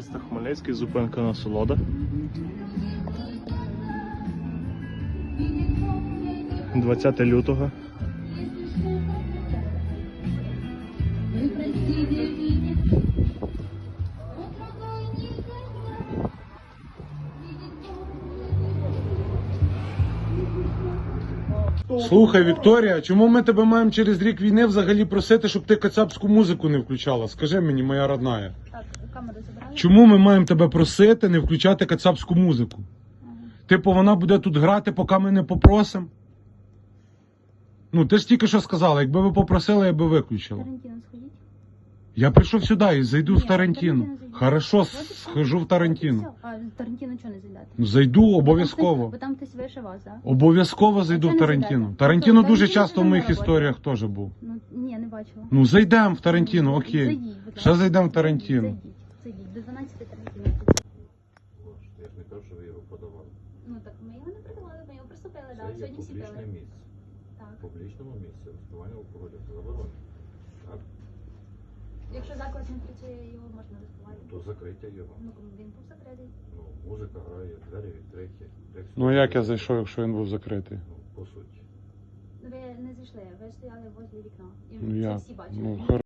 Місто Хмельницький, зупинка насолода. Двадцяте лютого. Слухай, Вікторія, чому ми тебе маємо через рік війни взагалі просити, щоб ти кацапську музику не включала? Скажи мені, моя родная. Так, камеру? Чому ми маємо тебе просити не включати кацапську музику? Ага. Типу, вона буде тут грати, поки ми не попросимо? Ну, ти ж тільки що сказала, якби ви попросили, я би виключила. Карантин сходіть. Я прийшов сюди і зайду Ні, в. Тарантіно. Хорошо, схожу в все. А в Тарантіно чого не зайдете? Ну, Зайду Бо обов'язково. там хтось вище вас, так? Обов'язково зайду в не Тарантіно. Тобто дуже часто в моїх історіях теж був. Ну, ні, не бачила. Ну, зайдемо в Тарантіно, окей. Зайдіть, будь Ще ласка. зайдемо в Тарантіно. Зайдіть, зайдіть. До 12 Тарантіно. Я ж не кажу, що ви його подавали. Ну так, ми його не продавали, ми його Це так. є Сьогодні всі публічне місце. Так. В публічному місці розпивання алкоголю заборонено. Якщо заклад не працює, його можна розпивати. До закриття його. Ну, він був закритий. Ну, музика грає, двері відкриті. Ну як я зайшов, якщо він був закритий? Ну, по суті. Ну, ви не зайшли, ви стояли возле вікна. І Ну це я. всі бачили. Ну,